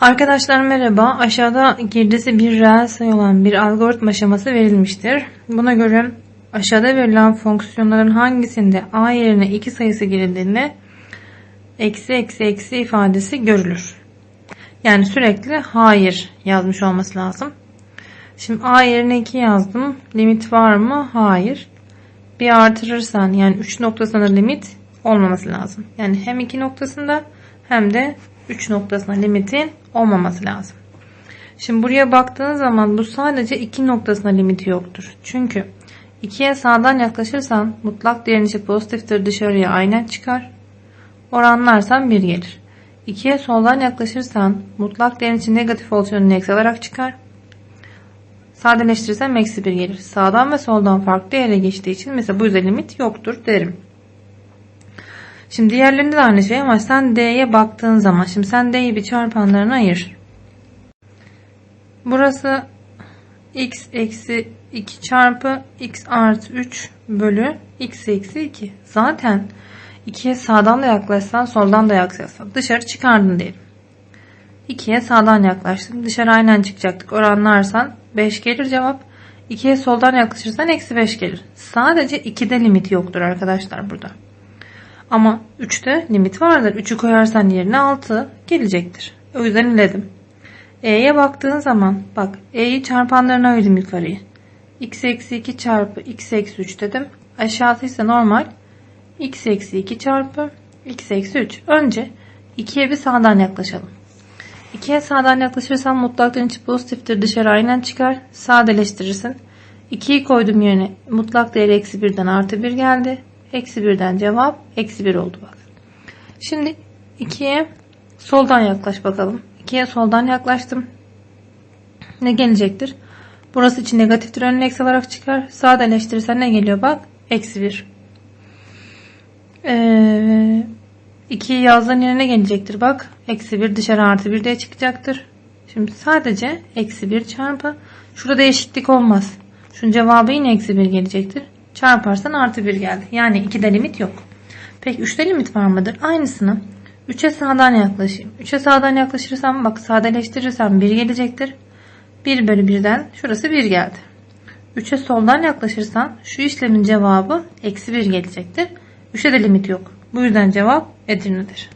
Arkadaşlar merhaba. Aşağıda girdisi bir reel sayı olan bir algoritma aşaması verilmiştir. Buna göre aşağıda verilen fonksiyonların hangisinde a yerine 2 sayısı girildiğinde eksi eksi eksi ifadesi görülür. Yani sürekli hayır yazmış olması lazım. Şimdi a yerine 2 yazdım. Limit var mı? Hayır. Bir artırırsan yani 3 noktasında limit olmaması lazım. Yani hem 2 noktasında hem de 3 noktasına limitin olmaması lazım. Şimdi buraya baktığın zaman bu sadece 2 noktasına limiti yoktur. Çünkü 2'ye sağdan yaklaşırsan mutlak değerin içi pozitiftir dışarıya aynen çıkar. Oranlarsan 1 gelir. 2'ye soldan yaklaşırsan mutlak değerin içi negatif oluşan eksi alarak çıkar. Sadeleştirirsem eksi 1 gelir. Sağdan ve soldan farklı yere geçtiği için mesela bu yüzden limit yoktur derim. Şimdi diğerlerinde de aynı şey ama sen D'ye baktığın zaman şimdi sen D'yi bir çarpanlarına ayır. Burası x eksi 2 çarpı x artı 3 bölü x eksi 2. Zaten 2'ye sağdan da yaklaşsan soldan da yaklaşsan dışarı çıkardın diyelim. 2'ye sağdan yaklaştın dışarı aynen çıkacaktık oranlarsan 5 gelir cevap. 2'ye soldan yaklaşırsan eksi 5 gelir. Sadece 2'de limit yoktur arkadaşlar burada. Ama 3'te limit vardır. 3'ü koyarsan yerine 6 gelecektir. O yüzden iledim. E'ye baktığın zaman bak E'yi çarpanlarına ayırdım yukarıyı. x eksi 2 çarpı x eksi 3 dedim. Aşağısı ise normal. x eksi 2 çarpı x eksi 3. Önce 2'ye bir sağdan yaklaşalım. 2'ye sağdan yaklaşırsan mutlakların içi pozitiftir. Dışarı aynen çıkar. Sadeleştirirsin. 2'yi koydum yerine mutlak değeri eksi 1'den artı 1 geldi. Eksi 1'den cevap eksi 1 oldu bak. Şimdi 2'ye soldan yaklaş bakalım. 2'ye soldan yaklaştım. Ne gelecektir? Burası için negatiftir. Önüne eksi olarak çıkar. Sadeleştirirsen ne geliyor bak? Eksi 1. Ee, 2'yi yazdığın yerine gelecektir bak. Eksi 1 dışarı artı 1 diye çıkacaktır. Şimdi sadece eksi 1 çarpı. Şurada eşitlik olmaz. Şunun cevabı yine eksi 1 gelecektir. Çarparsan artı 1 geldi. Yani 2'de limit yok. Peki 3'te limit var mıdır? Aynısını 3'e sağdan yaklaşayım. 3'e sağdan yaklaşırsam bak sadeleştirirsem 1 gelecektir. 1 bölü 1'den şurası 1 geldi. 3'e soldan yaklaşırsan şu işlemin cevabı eksi 1 gelecektir. 3'e de limit yok. Bu yüzden cevap Edirne'dir.